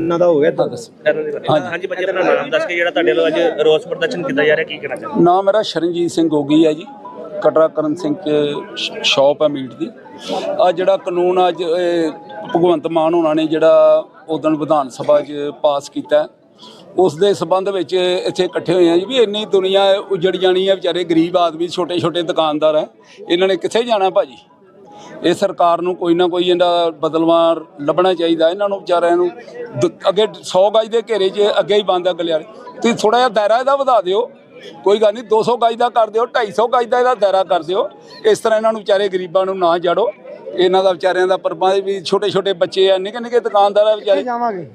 ਇਹਨਾਂ ਦਾ ਹੋ ਗਿਆ ਤਾਂ ਹਾਂਜੀ। ਬੱਚੇ ਆਪਣਾ ਨਾਮ ਦੱਸ ਕੇ ਜਿਹੜਾ ਤੁਹਾਡੇ ਵੱਲੋਂ ਅੱਜ ਰੋਸ ਪ੍ਰਦਰਸ਼ਨ ਕੀਤਾ ਜਾ ਰਿਹਾ ਕੀ ਕਹਿਣਾ ਚਾਹੁੰਦੇ ਨਾਮ ਮੇਰਾ ਸ਼ਰਨਜੀਤ ਸਿੰਘ ਗੋਗੀ ਹੈ ਜੀ। ਕਟਰਾ ਕਰਨ ਸਿੰਘ ਸ਼ਾਪ ਹੈ ਮੀਟ ਦੀ। ਆ ਜਿਹੜਾ ਕਾਨੂੰਨ ਅੱਜ ਭਗਵੰਤ ਮਾਨ ਹੋਣਾ ਨੇ ਜਿਹੜਾ ਉਦੋਂ ਵਿਧਾਨ ਸਭਾ 'ਚ ਪਾਸ ਕੀਤਾ ਉਸ ਦੇ ਸਬੰਧ ਵਿੱਚ ਇੱਥੇ ਇਕੱਠੇ ਹੋਏ ਆ ਜੀ ਵੀ ਇੰਨੀ ਦੁਨੀਆ ਉਜੜ ਜਾਣੀ ਹੈ ਵਿਚਾਰੇ ਗਰੀਬ ਆਦਮੀ ਛੋਟੇ ਛੋਟੇ ਦੁਕਾਨਦਾਰ ਹੈ। ਇਹਨਾਂ ਨੇ ਕਿੱਥੇ ਜਾਣਾ ਭਾਜੀ? ਇਹ ਸਰਕਾਰ ਨੂੰ ਕੋਈ ਨਾ ਕੋਈ ਇਹਦਾ ਬਦਲਵਾਰ ਲੱਭਣਾ ਚਾਹੀਦਾ। ਇਹਨਾਂ ਨੂੰ ਵਿਚਾਰਿਆਂ ਨੂੰ ਦ- ਅੱਗੇ 100 ਗਜ ਦੇ ਘੇਰੇ 'ਚ ਅੱਗੇ ਹੀ ਬੰਦ ਆ ਗਲਿਆਰੇ ਤੁਸੀਂ ਥੋੜਾ ਜਿਹਾ ਦਾਇਰਾ ਇਹਦਾ ਵਧਾ ਦਿਓ। ਕੋਈ ਗੱਲ ਨਹੀਂ 200 ਗਜ ਦਾ ਕਰ ਦਿਓ 250 ਗਜ ਦਾ ਇਹਦਾ ਦਾਇਰਾ ਕਰ ਦਿਓ। ਇਸ ਤਰ੍ਹਾਂ ਇਹਨਾਂ ਨੂੰ ਵਿਚਾਰੇ ਗਰੀਬਾਂ ਨੂੰ ਨਾ ਜੜੋ। ਇਹਨਾਂ ਦਾ ਵਿਚਾਰਿਆਂ ਦਾ ਪਰਪਾ ਵੀ ਛੋਟੇ ਛੋਟੇ ਬੱਚੇ ਆ ਨਿੱਕੇ ਨਿੱਕੇ ਦੁਕਾਨਦਾਰ ਆ ਵਿਚਾਰੇ।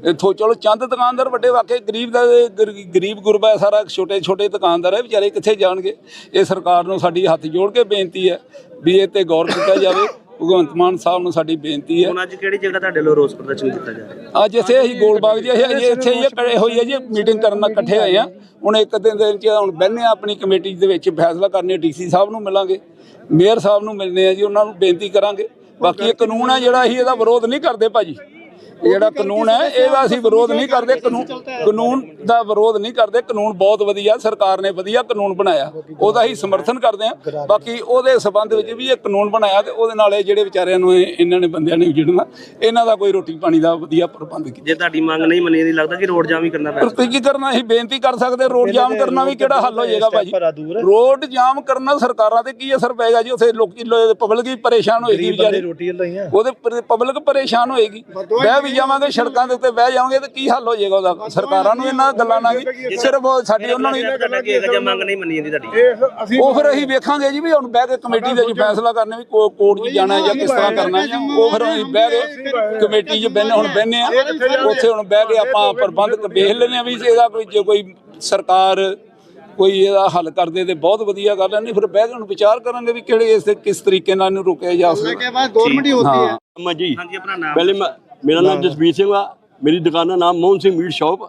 ਇੱਥੋਂ ਚਲੋ ਚੰਦ ਦੁਕਾਨਦਾਰ ਵੱਡੇ ਵਾਕੇ ਗਰੀਬ ਦਾ ਗਰ- ਗਰੀਬ ਗੁਰਬਾ ਹੈ ਸਾਰਾ ਛੋਟੇ ਛੋਟੇ ਦੁਕਾਨਦਾਰ ਹੈ ਵਿਚਾਰੇ ਕਿੱਥੇ ਜਾਣਗੇ? ਇਹ ਸਰਕਾਰ ਨੂੰ ਸਾਡੀ ਹੱਥ ਜੋੜ ਕੇ ਬੇਨਤੀ ਹੈ ਵੀ ਇਹ ਤੇ ਗੌਰ ਕੀਤਾ ਜਾਵੇ ਭਗਵੰਤ ਮਾਨ ਸਾਹਿਬ ਨੂੰ ਸਾਡੀ ਬੇਨਤੀ ਹੈ। ਹੁਣ ਅੱਜ ਕਿਹੜੀ ਜਗ੍ਹਾ ਤੁਹਾਡੇ ਵੱਲੋਂ ਰੋਸ ਪ੍ਰਦਰਸ਼ਨ ਕੀਤਾ ਜਾ ਰਿਹਾ? ਅੱਜ ਇੱਥੇ ਅਸੀਂ ਗੋਲਬਾਗ ਜੀ ਅਸੀਂ ਇੱਥੇ ਹੀ ਕੜੇ ਹੋਈ ਹੈ ਜੀ ਮੀਟਿੰਗ ਕਰਨ ਨਾਲ ਇਕੱਠੇ ਹੋਏ ਆ। ਹੁਣ ਇੱਕ ਦਿਨ ਦੇ ਵਿੱਚ ਹੁਣ ਬਹਿੰਦੇ ਆ ਆਪਣੀ ਕਮੇਟੀ ਦੇ ਵਿੱਚ ਫੈਸਲਾ ਕਰਨੇ ਡੀਸੀ ਸਾਹਿਬ ਨੂੰ ਮਿਲਾਂਗੇ ਮੇਅਰ ਸਾਹਿਬ ਨੂੰ ਮਿਲਨੇ ਆ ਜੀ ਉਹਨਾਂ ਨੂੰ ਬੇਨਤੀ ਕਰਾਂਗੇ। ਬਾਕੀ ਇਹ ਕਾਨੂੰਨ ਹੈ ਜਿਹੜਾ ਅਸੀਂ ਇਹਦਾ ਵਿਰੋਧ ਨਹੀਂ ਕਰਦੇ ਭਾਜੀ। ਇਹ ਜਿਹੜਾ ਕਾਨੂੰਨ ਹੈ ਇਹਦਾ ਅਸੀਂ ਵਿਰੋਧ ਨਹੀਂ ਕਰਦੇ ਕਾਨੂੰਨ ਕਾਨੂੰਨ ਦਾ ਵਿਰੋਧ ਨਹੀਂ ਕਰਦੇ ਕਾਨੂੰਨ ਬਹੁਤ ਵਧੀਆ ਸਰਕਾਰ ਨੇ ਵਧੀਆ ਕਾਨੂੰਨ ਬਣਾਇਆ। ਉਹਦਾ ਹੀ ਸਮਰਥਨ ਕਰਦੇ ਆ ਬਾਕੀ ਉਹਦੇ ਸਬੰਧ ਵਿੱਚ ਵੀ ਇਹ ਕਾਨੂੰਨ ਬਣਾਇਆ ਤੇ ਉਹਦੇ ਨਾਲ ਇਹ ਜਿਹੜੇ ਵਿਚਾਰਿਆਂ ਨੂੰ ਇਹ- ਇਹਨਾਂ ਨੇ ਬੰਦਿਆਂ ਨੇ ਉਜੜਨਾ ਇਹਨਾਂ ਦਾ ਕੋਈ ਰੋਟੀ ਪਾਣੀ ਦਾ ਵਧੀਆ ਪ੍ਰਬੰਧ ਕੀਤਾ। ਜੇ ਤੁਹਾਡੀ ਮੰਗ ਨਹੀਂ ਮੰਨੀ ਜਾਂਦੀ ਲੱਗਦਾ ਕਿ ਰੋਡ ਜਾਮ ਹੀ ਕਰਨਾ ਪਰ ਪੈਣਾ। ਤੁਸੀਂ ਕੀ ਕਰਨਾ ਅਸੀਂ ਬੇਨਤੀ ਕਰ ਸਕਦੇ ਰੋਡ ਜਾਮ ਕਰਨਾ ਵੀ ਕਿਹੜਾ ਹੱਲ ਹੋ ਜਾਏਗਾ ਭਾਜੀ? ਰੋਡ ਜਾਮ ਕਰਨਾ ਸਰਕਾਰਾਂ ਤੇ ਕੀ ਅਸਰ ਪਏਗਾ ਜੀ? ਉੱਥੇ ਲੋਕੀ ਪਬਲਿਕ ਵੀ ਪਰੇਸ਼ਾਨ ਹੋਏਗੀ ਵਿਚਾਰੀ। ਰੋਟੀ ਲਈਆਂ ਉਹਦੇ ਪਬਲਿਕ ਪਰੇਸ਼ਾਨ ਹੋਏਗੀ। ਬਹਿ ਵੀ ਜਾਵਾਂਗੇ ਸੜਕਾਂ ਦੇ ਉੱਤੇ ਬਹਿ ਜਾਵਾਂਗੇ ਤੇ ਕੀ ਹੱਲ ਹੋ ਜਾਏਗਾ ਉਹਦਾ? ਸਰਕਾਰਾਂ ਨੂੰ ਇਹਨਾਂ ਗੱਲਾਂ ਨਾਲ ਵੀ ਸਿਰਫ ਸਾਡੀ ਉਹਨਾਂ ਨੂੰ ਤੁਹਾਡਾ ਕੀ ਜੇ ਮੰਗ ਨਹੀਂ ਮੰਨੀ ਜਾਂਦੀ ਤੁਹਾਡੀ ਉਹ ਫਿਰ ਅਸੀਂ ਵੇਖਾਂਗੇ ਜੀ ਵੀ ਹੁਣ ਬਹਿ ਕੇ ਕਮੇਟੀ ਦੇ ਵਿੱਚ ਫੈਸਲਾ ਕਰਨੇ ਵੀ ਕੋਰਟ 'ਚ ਜਾਣਾ ਜਾਂ ਕਿਸ ਤਰ੍ਹਾਂ ਕਰਨਾ ਉਹ ਫਿਰ ਅਸੀਂ ਬਹਿ ਕੇ ਕਮੇਟੀ 'ਚ ਬਹਿਨੇ ਹੁਣ ਬਹਿਨੇ ਆ ਉੱਥੇ ਹੁਣ ਬਹਿ ਕੇ ਆਪਾਂ ਪ੍ਰਬੰਧਕ ਵੇਖ। ਲੈਨੇ ਆ ਵੀ ਇਹਦਾ ਕੋਈ ਜੇ ਕੋਈ ਸਰਕਾਰ ਕੋਈ ਇਹਦਾ ਹੱਲ ਕਰਦੇ ਤੇ ਬਹੁਤ ਵਧੀਆ ਗੱਲ ਹੈ ਨਹੀਂ ਫਿਰ ਬਹਿ ਕੇ ਹੁਣ ਵਿਚਾਰ ਕਰਾਂਗੇ ਵੀ ਕਿਹੜੇ ਇਸ ਤੇ ਕਿਸ ਤਰੀਕੇ ਨਾਲ ਇਹਨੂੰ ਰੋਕਿਆ ਜਾ ਸਕਦਾ। ਗਵਰਨਮੈਂਟ ਹੀ ਹੋਤੀ ਹੈ। ਅਮਾ ਜੀ ਹਾਂਜੀ ਆਪਣਾ ਨਾਮ ਪਹਿਲੇ ਮੈਂ ਮੇਰਾ ਨਾਮ ਜਸਬੀਰ ਸਿੰਘ ਆ। ਮੇਰੀ ਦੁਕਾਨ ਦਾ ਨਾਮ Mohan Singh meat shop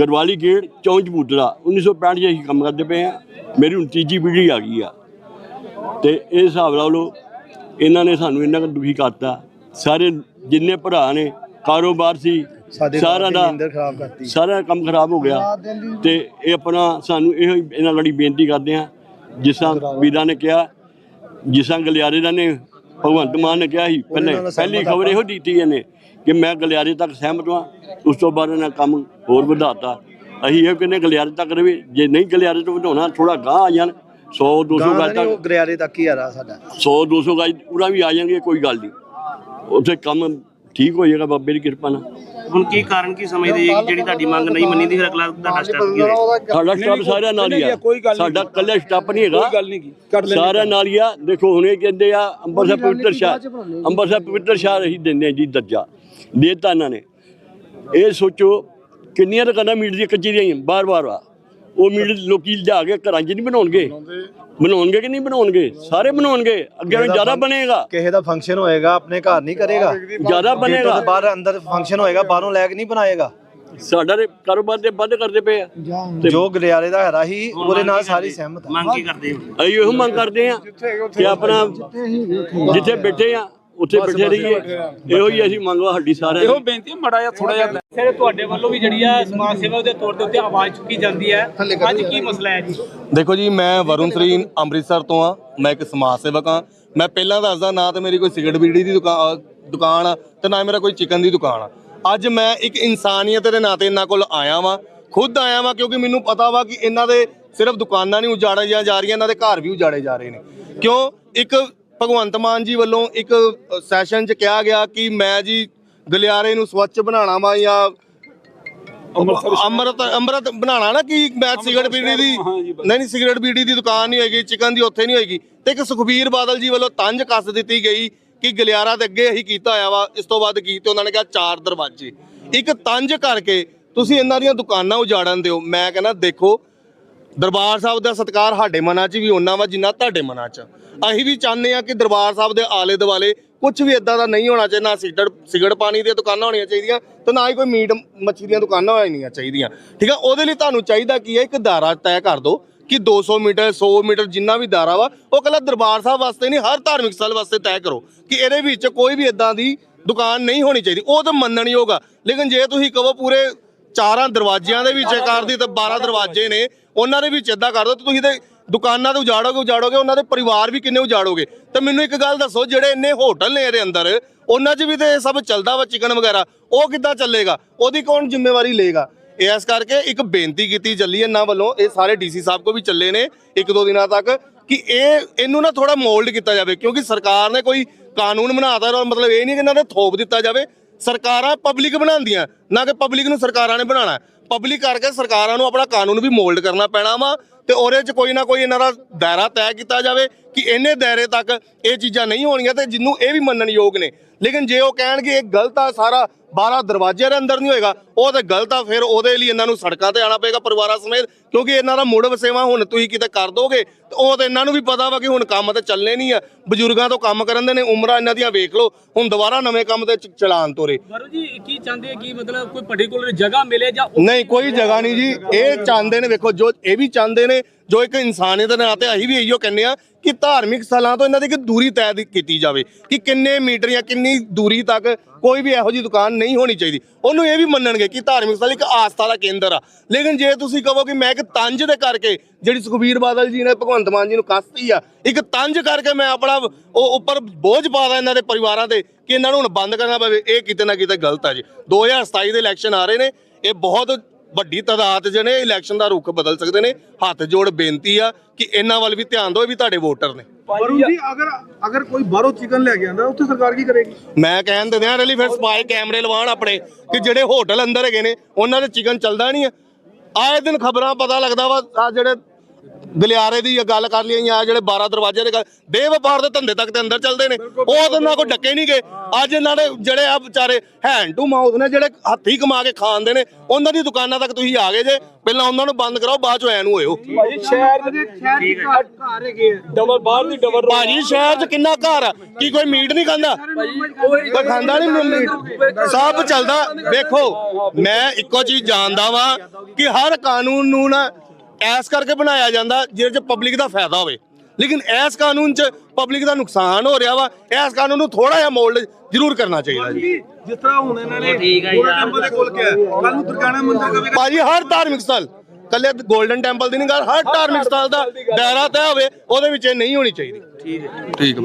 Garwali gate ਚੌਂਚ ਬੂਟਰਾ 1965 ਚ ਅਸੀਂ ਕੰਮ ਕਰਦੇ ਪਏ ਆ ਮੇਰੀ ਹੁਣ ਤੀਜੀ ਪੀੜ੍ਹੀ ਆ ਗਈ ਆ। ਤੇ ਇਹ ਹਿਸਾਬ ਲਾ ਲਓ ਇਹਨਾਂ ਨੇ ਸਾਨੂੰ ਇੰਨਾ ਕੁ ਦੁਖੀ ਕਰਤਾ। ਸਾਰੇ ਜਿੰਨੇ ਭਰਾ ਨੇ ਕਾਰੋਬਾਰ ਸੀ ਸਾਰਾ ਦਾ ਖਰਾਬ ਕਰਤੀ। ਸਾਰਾ ਕੰਮ ਖਰਾਬ ਹੋ ਗਿਆ। ਤੇ ਇਹ ਆਪਣਾ ਸਾਨੂੰ ਇਹੋ ਹੀ ਇਹਨਾਂ ਗੜੀ ਬੇਨਤੀ ਕਰਦੇ ਆ ਜਿਸ ਵੀਰਾਂ ਨੇ ਕਿਹਾ ਜਿਸ ਗਲਿਆਰੇ ਦਾ ਨੇ ਭਗਵੰਤ ਮਾਨ ਨੇ ਕਿਹਾ ਸੀ ਪਹਿਲੇ ਪਹਿਲੀ ਖਬਰ ਇਹੋ ਦਿੱਤੀ ਇਹਨੇ ਕਿ ਮੈਂ ਗਲਿਆਰੇ ਤੱਕ ਸਹਿਮਤ ਹਾਂ ਉਸ ਤੋਂ ਬਾਅਦ ਇਹਨਾਂ ਕੰਮ ਹੋਰ ਵਧਾਤਾ। ਅਸੀਂ ਇਹ ਕਹਿੰਦੇ ਗਲਿਆਰੇ ਤੱਕ ਰਵੇ ਜੇ ਨਹੀਂ ਗਲਿਆਰੇ ਤੋਂ ਵਧਾਉਣਾ ਥੋੜਾ ਗਾਂ ਆ ਜਾਣ 100 200 ਗਾਂ ਗਜ ਉਹ ਤੱਕ ਗਰਿਆਰੇ ਤੱਕ ਹੀ ਆ ਰਹਾ ਸਾਡਾ। 100 200 ਗਜ ਪੂਰਾ ਵੀ ਆ ਜਾਣਗੇ ਕੋਈ ਗੱਲ ਨਹੀਂ। ਉੱਥੇ ਕੰਮ ਠੀਕ ਹੋ ਜਾਏਗਾ ਬਾਬੇ ਦੀ ਕਿਰਪਾ ਨਾਲ। ਹੁਣ ਕੀ ਕਾਰਨ ਕੀ ਸਮਝਦੇ ਜੀ ਕਿ ਜਿਹੜੀ ਤੁਹਾਡੀ ਮੰਗ ਨਹੀਂ ਮੰਨੀ ਦੀ ਫਿਰ ਅਗਲਾ ਤੁਹਾਡਾ ਸਟੈਪ ਕੀ ਹੋਏਗਾ? ਸਾਡਾ ਸਟਾਪ ਸਾਰਿਆਂ ਨਾਲ ਹੀ ਆ। ਕੋਈ ਗੱਲ ਨਹੀਂ। ਸਾਡਾ ਕੱਲਾ ਸਟਾਪ ਨਹੀਂ ਹੈਗਾ। ਕੋਈ ਗੱਲ ਨਹੀਂ ਕਰ ਲੈਂਦੇ ਸਾਰਿਆਂ ਨਾਲ ਹੀ ਆ। ਦੇਖੋ ਹੁਣ ਇਹ ਕਹਿੰਦੇ ਆ ਅੰਮ੍ਰਿਤਸਰ ਪਵਿੱਤਰ ਸ਼ਹਿਰ ਅੰਮ੍ਰਿਤਸਰ ਪਵਿੱਤਰ ਸ਼ਹਿਰ ਅਸੀਂ ਦਿੰਦੇ ਹਾਂ ਜੀ ਦਰਜਾ। ਦੇਤਾ ਇਹਨਾਂ ਨੇ। ਇਹ ਸੋਚੋ ਕਿੰਨੀਆਂ ਦੁਕਾਨਾਂ ਮੀਟ ਦੀਆਂ ਕੱਚੀ ਦੀਆਂ ਬਾਰ ਬਾਰ ਆ। ਉਹ ਮੀਟ ਲੋਕੀ ਲਿਜਾ ਕੇ ਘਰਾਂ 'ਚ ਨਹੀਂ ਬਣਾਉਣਗੇ। ਬਣਾਉਣਗੇ ਕਿ ਨਹੀਂ ਬਣਾਉਣਗੇ? ਸਾਰੇ ਬਣਾਉਣਗੇ। ਅੱਗੇ ਨੂੰ ਜ਼ਿਆਦਾ ਬਣੇਗਾ। ਕਿਸੇ ਦਾ ਫੰਕਸ਼ਨ ਹੋਏਗਾ ਆਪਣੇ ਘਰ ਨਹੀਂ ਕਰੇਗਾ। ਜ਼ਿਆਦਾ ਬਣੇਗਾ। ਦੇ ਬਾਹਰ ਅੰਦਰ ਫੰਕਸ਼ਨ ਹੋਏਗਾ ਬਾਹਰੋਂ ਲੈ ਕੇ ਨਹੀਂ ਬਣਾਏਗਾ। ਸਾਡਾ ਤੇ ਕਾਰੋਬਾਰ ਦੇ ਬੰਦ ਕਰਦੇ ਪਏ ਆ। ਜੋ ਗਲਿਆਰੇ ਦਾ ਹੈਰਾ ਹੀ ਉਹਦੇ ਨਾਲ ਸਾਰੀ ਸਹਿਮਤ ਆ। ਮੰਗ ਕੀ ਕਰਦੇ ਹੋ? ਅਸੀਂ ਇਹੋ ਮੰਗ ਕਰਦੇ ਆ ਕਿ ਆਪਣਾ ਜਿੱਥੇ ਬੈਠੇ ਆ ਉੱਥੇ ਬੈਠੇ ਰਹੀਏ। ਇਹੋ ਹੀ ਅਸੀਂ ਮੰਗਵਾ ਸਾਡੀ ਸਾਰਿਆਂ ਇਹੋ ਬੇਨਤੀ ਮੜਾ ਜਿਹਾ ਥੋੜਾ ਜਿਹਾ ਫਿਰ ਤੁਹਾਡੇ ਵੱਲੋਂ ਵੀ ਜਿਹੜੀ ਆ ਸਮਾਜ ਸੇਵਾ ਦੇ ਤੌਰ ਦੇ ਉੱਤੇ ਆਵਾਜ਼ ਚੁੱਕੀ ਜਾਂਦੀ ਹੈ। ਅੱਜ ਕੀ ਮਸਲਾ ਹੈ ਜੀ? ਦੇਖੋ ਜੀ ਮੈਂ ਵਰੁਣ ਤਰੀਨ ਅੰਮ੍ਰਿਤਸਰ ਤੋਂ ਆ ਮੈਂ ਇੱਕ ਸਮਾਜ ਸੇਵਕ ਆ ਮੈਂ ਪਹਿਲਾਂ ਦੱਸਦਾ ਨਾ ਤੇ ਮੇਰੀ ਕੋਈ ਸਿਗਰਟ ਬੀੜੀ ਦੀ ਦੁਕਾਨ ਦੁਕਾਨ ਆ ਤੇ ਨਾ ਮੇਰਾ ਕੋਈ ਚਿਕਨ ਦੀ ਦੁਕਾਨ ਆ। ਅੱਜ ਮੈਂ ਇੱਕ ਇਨਸਾਨੀਅਤ ਦੇ ਨਾਤੇ ਇਹਨਾਂ ਕੋਲ ਆਇਆ ਵਾਂ। ਖੁਦ ਆਇਆ ਵਾਂ ਕਿਉਂਕਿ ਮੈਨੂੰ ਪਤਾ ਵਾ ਕਿ ਇਹਨਾਂ ਦੇ ਸਿਰਫ ਦੁਕਾਨਾਂ ਨਹੀਂ ਉਜਾੜੀਆਂ ਜਾ ਰਹੀਆਂ ਇਹਨਾਂ ਦੇ ਘਰ ਵੀ ਉਜਾੜੇ ਜਾ ਰਹੇ ਨੇ। ਕਿਉਂ? ਇੱਕ ਭਗਵੰਤ ਮਾਨ ਜੀ ਵੱਲੋਂ ਇੱਕ ਸੈਸ਼ਨ 'ਚ ਕਿਹਾ ਗਿਆ ਕਿ ਮੈਂ ਜੀ ਗਲਿਆਰੇ ਨੂੰ ਸਵੱਛ ਬਣਾਉਣਾ ਵਾ ਜਾਂ ਅੰਮ੍ਰਿਤ ਅੰਮ੍ਰਿਤ ਬਣਾਉਣਾ ਨਾ ਕਿ ਮੈਂ ਸਿਗਰਟ ਬੀੜੀ ਦੀ ਨਹੀਂ ਨਹੀਂ ਸਿਗਰਟ ਬੀੜੀ ਦੀ ਦੁਕਾਨ ਨਹੀਂ ਹੋਏਗੀ ਚਿਕਨ ਦੀ ਉੱਥੇ ਨਹੀਂ ਹੋਏਗੀ ਤੇ ਇੱਕ ਸੁਖਬੀਰ ਬਾਦਲ ਜੀ ਵੱਲੋਂ ਤੰਜ ਕੱਸ ਦਿੱਤੀ ਗਈ ਕਿ ਗਲਿਆਰਾ ਦੇ ਅੱਗੇ ਅਸੀਂ ਕੀਤਾ ਹੋਇਆ ਵਾ। ਇਸ ਤੋਂ ਵੱਧ ਕੀ ਤੇ ਉਹਨਾਂ ਨੇ ਕਿਹਾ ਚਾਰ ਦਰਵਾਜ਼ੇ। ਇੱਕ ਤੰਜ ਕਰਕੇ ਤੁਸੀਂ ਇਹਨਾਂ ਦੀਆਂ ਦੁਕਾਨਾਂ ਉਜਾੜਨ ਦਿਓ। ਮੈਂ ਕਹਿੰਦਾ ਦੇਖੋ ਦਰਬਾਰ ਸਾਹਿਬ ਦਾ ਸਤਿਕਾਰ ਸਾਡੇ ਮਨਾਂ 'ਚ ਵੀ ਉਹਨਾਂ ਵਾ ਜਿੰਨਾ ਤੁਹਾਡੇ ਮਨਾਂ 'ਚ। ਅਸੀਂ ਵੀ ਚਾਹੁੰਦੇ ਆ ਕਿ ਦਰਬਾਰ ਸਾਹਿਬ ਦੇ ਆਲੇ ਦੁਆਲੇ ਕੁਝ ਵੀ ਇਦਾਂ ਦਾ ਨਹੀਂ ਹੋਣਾ ਚਾਹੀਦਾ, ਨਾ ਸਿਗਰਟ ਸਿਗਰਟ ਪਾਣੀ ਦੀਆਂ ਦੁਕਾਨਾਂ ਹੋਣੀਆਂ ਚਾਹੀਦੀਆਂ ਤੇ ਨਾ ਹੀ ਕੋਈ ਮੀਟ ਮੱਛੀ ਦੀਆਂ ਦੁਕਾਨਾਂ ਹੋਣੀਆਂ ਚਾਹੀਦੀਆਂ। ਠੀਕ ਆ? ਉਹਦੇ ਲਈ ਤੁਹਾਨੂੰ ਚਾਹੀਦਾ ਕੀ ਹੈ? ਇੱਕ ਦਾਰਾ ਤੈਅ ਕਰ ਦਿਓ ਕਿ 200 ਮੀਟਰ 100 ਮੀਟਰ ਜਿੰਨਾ ਵੀ ਦਾਰਾ ਵਾ, ਉਹ ਕੱਲਾ ਦਰਬਾਰ ਸਾਹਿਬ ਵਾਸਤੇ ਨਹੀਂ, ਹਰ ਧਾਰਮਿਕ ਸਥਲ ਵਾਸਤੇ ਤੈਅ ਕਰੋ ਕਿ ਇਹਦੇ ਵਿੱਚ ਕੋਈ ਵੀ ਇਦਾਂ ਦੀ ਦੁਕਾਨ ਨਹੀਂ ਹੋਣੀ ਚਾਹੀਦੀ। ਉਹ ਤਾਂ ਮੰਨਣਯੋਗ ਆ। ਲੇਕਿਨ ਜੇ ਤੁਸੀਂ ਕਹੋ ਪੂਰੇ ਚਾਰਾਂ ਦਰਵਾਜ਼ਿਆਂ ਦੇ ਵਿੱਚ ਕਰ ਦੀ ਤੇ 12 ਦਰਵਾਜ਼ੇ ਨੇ। ਉਹਨਾਂ ਦੇ ਵਿੱਚ ਇਦਾਂ ਕਰ ਦੋ ਤੁਸੀਂ ਤੇ ਦੁਕਾਨਾਂ ਤੇ ਉਜਾੜੋਗੇ ਉਜਾੜੋਗੇ, ਉਹਨਾਂ ਦੇ ਪਰਿਵਾਰ ਵੀ ਕਿੰਨੇ ਉਜਾੜੋਗੇ। ਤੇ ਮੈਨੂੰ ਇੱਕ ਗੱਲ ਦੱਸੋ, ਜਿਹੜੇ ਇੰਨੇ ਹੋਟਲ ਨੇ ਇਹਦੇ ਅੰਦਰ, ਉਹਨਾਂ 'ਚ ਵੀ ਤੇ ਇਹ ਸਭ ਚੱਲਦਾ ਵਾ ਚਿਕਨ ਵਗੈਰਾ। ਉਹ ਕਿੱਦਾਂ ਚੱਲੇਗਾ? ਉਹਦੀ ਕੌਣ ਜ਼ਿੰਮੇਵਾਰੀ ਲਏਗਾ? ਇਸ ਕਰਕੇ ਇੱਕ ਬੇਨਤੀ ਕੀਤੀ ਚੱਲੀ ਇਹਨਾਂ ਵੱਲੋਂ, ਇਹ ਸਾਰੇ ਡੀਸੀ ਸਾਹਿਬ ਕੋ ਵੀ ਚੱਲੇ ਨੇ ਇੱਕ ਦੋ ਦਿਨਾਂ ਤੱਕ, ਕਿ ਇਹ, ਇਹਨੂੰ ਨਾ ਥੋੜਾ ਮੋਲਡ ਕੀਤਾ ਜਾਵੇ, ਕਿਉਂਕਿ ਸਰਕਾਰ ਨੇ ਕੋਈ ਕਾਨੂੰਨ ਬਣਾਤਾ ਔਰ ਮਤਲਬ ਇਹ ਨਹੀਂ ਕਿ ਇਹਨਾਂ ਨੇ ਥੋਪ ਦਿੱਤਾ ਜਾਵੇ। ਸਰਕਾਰਾਂ ਪਬਲਿਕ ਬਣਾਉਂਦੀਆਂ, ਨਾ ਕਿ ਪਬਲਿਕ ਨੂੰ ਸਰਕਾਰਾਂ ਨੇ ਬਣਾਉਣਾ। ਪਬਲਿਕ ਕਰਕੇ ਸਰਕਾਰਾਂ ਨੂੰ ਆਪਣਾ ਕਾਨੂੰਨ ਵੀ ਮੋਲਡ ਕਰਨਾ ਪੈਣਾ ਵਾ ਤੇ ਉਹਦੇ 'ਚ ਕੋਈ ਨਾ ਕੋਈ ਇਹਨਾਂ ਦਾ ਦਾਇਰਾ ਤੈਅ ਕੀਤਾ ਜਾਵੇ ਕਿ ਇਹਨੇ ਦਾਇਰੇ ਤੱਕ ਇਹ ਚੀਜ਼ਾਂ ਨਹੀਂ ਹੋਣੀਆਂ ਤੇ ਜਿੰਨੂੰ ਇਹ ਵੀ ਮੰਨਣ ਯੋਗ ਨੇ। ਲੇਕਿਨ ਜੇ ਉਹ ਕਹਿਣਗੇ ਇਹ ਗਲਤ ਆ, ਸਾਰਾ 12 ਦਰਵਾਜ਼ੇ ਦੇ ਅੰਦਰ ਨਹੀਂ ਹੋਏਗਾ, ਉਹ ਤੇ ਗਲਤ ਆ, ਫਿਰ ਉਹਦੇ ਲਈ ਇਹਨਾਂ ਨੂੰ ਸੜਕਾਂ ਤੇ ਆਣਾ ਪਏਗਾ ਪਰਿਵਾਰਾਂ ਸਮੇਤ ਕਿਉਂਕਿ ਇਹਨਾਂ ਦਾ ਮੁੜ ਵਸੇਵਾ ਹੁਣ ਤੁਸੀਂ ਕਿਤੇ ਕਰ ਦੋਗੇ ਤੇ ਉਹ ਤੇ ਇਹਨਾਂ ਨੂੰ ਵੀ ਪਤਾ ਵਾ ਕਿ ਹੁਣ ਕੰਮ ਤੇ ਚੱਲਣੇ ਨਹੀਂ ਆ। ਬਜ਼ੁਰਗਾਂ ਤੋਂ ਕੰਮ ਕਰਨ ਦੇ ਨੇ ਉਮਰਾਂ ਇਹਨਾਂ ਦੀਆਂ ਵੇਖ ਲਓ ਹੁਣ ਦੁਬਾਰਾ ਨਵੇਂ ਕੰਮ ਤੇ ਚਲਾਨ ਤੋਰੇ। ਵਰੁਣ ਜੀ ਕੀ ਚਾਹੁੰਦੇ ਕਿ ਮਤਲਬ ਕੋਈ ਪਾਰਟਿਕੂਲਰ ਜਗ੍ਹਾ ਮਿਲੇ ਜਾਂ ਨਹੀਂ ਕੋਈ ਜਗ੍ਹਾ ਨਹੀਂ ਜੀ। ਇਹ ਚਾਹੁੰਦੇ ਨੇ ਵੇਖੋ ਜੋ ਇਹ ਵੀ ਚਾਹੁੰਦੇ ਨੇ ਜੋ ਇੱਕ ਇਨਸਾਨੀਅਤ ਦੇ ਨਾਤੇ ਅਸੀਂ ਵੀ ਇਹੀਓ ਕਹਿੰਦੇ ਆ ਕਿ ਧਾਰਮਿਕ ਸਥਲਾਂ ਤੋਂ ਇਹਨਾਂ ਦੀ ਇੱਕ ਦੂਰੀ ਤੈਅ ਕੀਤੀ ਜਾਵੇ ਕਿ ਕਿੰਨੇ ਮੀਟਰ ਜਾਂ ਕਿੰਨੀ ਦੂਰੀ ਤੱਕ ਕੋਈ ਵੀ ਇਹੋ ਜੀ ਦੁਕਾਨ ਨਹੀਂ ਹੋਣੀ ਚਾਹੀਦੀ। ਉਹਨੂੰ ਇਹ ਵੀ ਮੰਨਣਗੇ ਕਿ ਧਾਰਮਿਕ ਸਥਲ ਇੱਕ ਆਸਥਾ ਦਾ ਕੇਂਦਰ ਆ। ਲੇਕਿਨ ਜੇ ਤੁਸੀਂ ਕਹੋ ਕਿ ਮੈਂ ਇੱਕ ਤੰਜ ਦੇ ਕਰਕੇ ਜਿਹੜੀ ਸੁਖਬੀਰ ਬਾਦਲ ਜੀ ਨੇ ਭਗਵੰਤ ਮਾਨ ਜੀ ਨੂੰ ਕੱਸਤੀ ਆ ਇੱਕ ਤੰਜ ਕਰਕੇ ਮੈਂ ਆਪਣਾ ਉਹ ਉੱਪਰ ਬੋਝ ਪਾਦਾ ਇਹਨਾਂ ਦੇ ਪਰਿਵਾਰਾਂ ਤੇ ਕਿ ਇਹਨਾਂ ਨੂੰ ਹੁਣ ਬੰਦ ਕਰਨਾ ਪਵੇ। ਇਹ ਕਿਤੇ ਨਾ ਕਿਤੇ ਗਲਤ ਆ ਜੀ। 2027 ਦੇ ਇਲੈਕਸ਼ਨ ਆ ਰਹੇ ਨੇ। ਇਹ ਬਹੁਤ ਵੱਡੀ ਤਾਦਾਦ ਜਣੇ ਇਲੈਕਸ਼ਨ ਦਾ ਰੁਖ ਬਦਲ ਸਕਦੇ ਨੇ। ਹੱਥ ਜੋੜ ਬੇਨਤੀ ਆ ਕਿ ਇਹਨਾਂ ਵੱਲ ਵੀ ਧਿਆਨ ਦਿਓ ਇਹ ਵੀ ਤੁਹਾਡੇ ਵੋਟਰ ਨੇ। ਵਰੁਣ ਜੀ ਅਗਰ ਅਗਰ ਕੋਈ ਬਾਹਰੋਂ ਚਿਕਨ ਲੈ ਕੇ ਆਂਦਾ ਉੱਥੇ ਸਰਕਾਰ ਕੀ ਕਰੇਗੀ? ਮੈਂ ਕਹਿਣ ਦਿੰਦੇ ਆ ਰੈਲੀ ਫਿਰ ਸਪਾਈ ਕੈਮਰੇ ਲਵਾਉਣ ਆਪਣੇ ਕਿ ਜਿਹੜੇ ਹੋਟਲ ਅੰਦਰ ਹੈਗੇ ਨੇ ਉਹਨਾਂ ਦੇ ਚਿਕਨ ਚੱਲਦਾ ਨਹੀਂ ਆ। ਆਏ ਦਿਨ ਖਬਰਾਂ ਪਤਾ ਲੱਗਦਾ ਵਾ ਆ ਜਿਹੜੇ ਗਲਿਆਰੇ ਦੀ ਗੱਲ ਕਰ ਲਈ ਆ ਜਿਹੜੇ 12 ਦਰਵਾਜ਼ੇ ਦੇ ਗੱਲ ਦੇ ਵਪਾਰ ਦੇ ਧੰਦੇ ਤੱਕ ਤੇ ਅੰਦਰ ਚੱਲਦੇ ਨੇ ਉਹ ਤਾਂ ਨਾ ਕੋਈ ਡੱਕੇ ਨਹੀਂ ਗਏ। ਅੱਜ ਇਹਨਾਂ ਦੇ ਜਿਹੜੇ ਆ ਵਿਚਾਰੇ ਹੈਂਡ ਟੂ ਮਾਊਥ ਨੇ ਜਿਹੜੇ ਹੱਥੀ ਕਮਾ ਕੇ ਖਾਂਦੇ ਨੇ ਉਹਨਾਂ ਦੀ ਦੁਕਾਨਾਂ ਤੱਕ ਤੁਸੀਂ ਆ ਗਏ ਜੇ ਪਹਿਲਾਂ ਉਹਨਾਂ ਨੂੰ ਬੰਦ ਕਰਾਓ ਬਾਅਦ ਚ ਐ ਨੂੰ ਹੋਇਓ। ਭਾਜੀ ਸ਼ਹਿਰ ਦੇ ਸ਼ਹਿਰ ਦੇ ਘਰ ਘਰ ਹੈਗੇ ਡਬਲ ਬਾਹਰ ਦੀ ਡਬਲ ਭਾਜੀ ਸ਼ਹਿਰ 'ਚ ਕਿੰਨਾ ਘਰ ਆ? ਕੀ ਕੋਈ ਮੀਟ ਨਹੀਂ ਖਾਂਦਾ? ਕੋਈ ਖਾਂਦਾ ਨਹੀਂ ਮੀਟ। ਸਭ ਚੱਲਦਾ। ਵੇਖੋ ਮੈਂ ਇੱਕੋ ਚੀਜ਼ ਜਾਣਦਾ ਵਾਂ ਕਿ ਹਰ ਕਾਨੂੰਨ ਨੂੰ ਨਾ ਐਸ ਕਰਕੇ ਬਣਾਇਆ ਜਾਂਦਾ ਜਿਹਦੇ 'ਚ ਪਬਲਿਕ ਦਾ ਫਾਇਦਾ ਹੋਵੇ। ਲੇਕਿਨ ਇਸ ਕਾਨੂੰਨ 'ਚ ਪਬਲਿਕ ਦਾ ਨੁਕਸਾਨ ਹੋ ਰਿਹਾ ਵਾ ਇਸ ਕਾਨੂੰਨ ਨੂੰ ਥੋੜਾ ਜਿਹਾ ਮੋਲਡ ਜ਼ਰੂਰ ਕਰਨਾ ਚਾਹੀਦਾ ਜੀ। ਜਿਸ ਤਰ੍ਹਾਂ ਹੁਣ ਇਹਨਾਂ ਨੇ ਗੋਲਡਨ ਟੈਂਪਲ ਦੇ ਕੋਲ ਕਿਹਾ ਕੱਲ ਨੂੰ ਦੁਰਗਾਣਾ ਮੰਦਿਰ ਕਵੇਗਾ। ਭਾਜੀ ਹਰ ਧਾਰਮਿਕ ਸਥਲ ਕੱਲੇ 골ਡਨ ਟੈਂਪਲ ਦੀ ਨਹੀਂ ਗੱਲ ਹਰ ਧਾਰਮਿਕ ਸਥਲ ਦਾ ਦਾਇਰਾ ਤੈਅ ਹੋਵੇ ਉਹਦੇ ਵਿੱਚ ਇਹ ਨਹੀਂ ਹੋਣੀ ਚਾਹੀਦੀ। ਠੀਕ ਹੈ। ਠੀਕ